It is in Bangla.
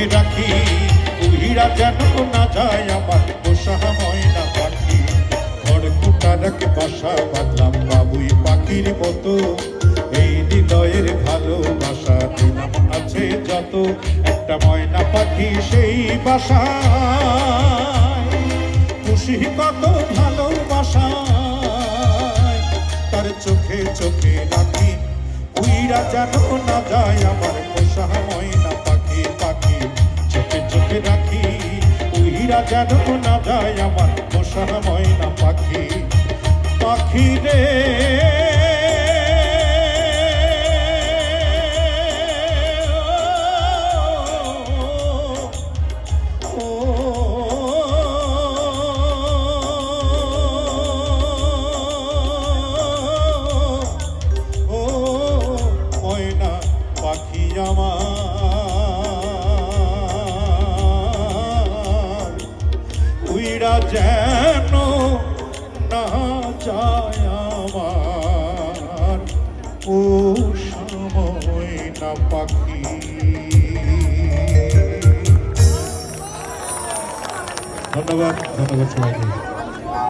চোখে রাখি। উহিরা যেন না যায় আমার পোষা ময়না পাখি। ঘর কুটারাকে বাসা বাঁধলাম বাবুই পাখির মতো। এই হৃদয়ের ভালোবাসা দিলাম আছে যত। একটা ময়না পাখি সেই বাসা খুশি কত ভালোবাসা তার চোখে চোখে রাখি উইরা যেন না যায় আমার পোষা ময়না যেন না যায় আমার পোষা ময়না পাখি পাখি রে পাখি আমার উইরা যেন না যায় আমার। ও সময় না পাখি। ধন্যবাদ ধন্যবাদ সবাইকে।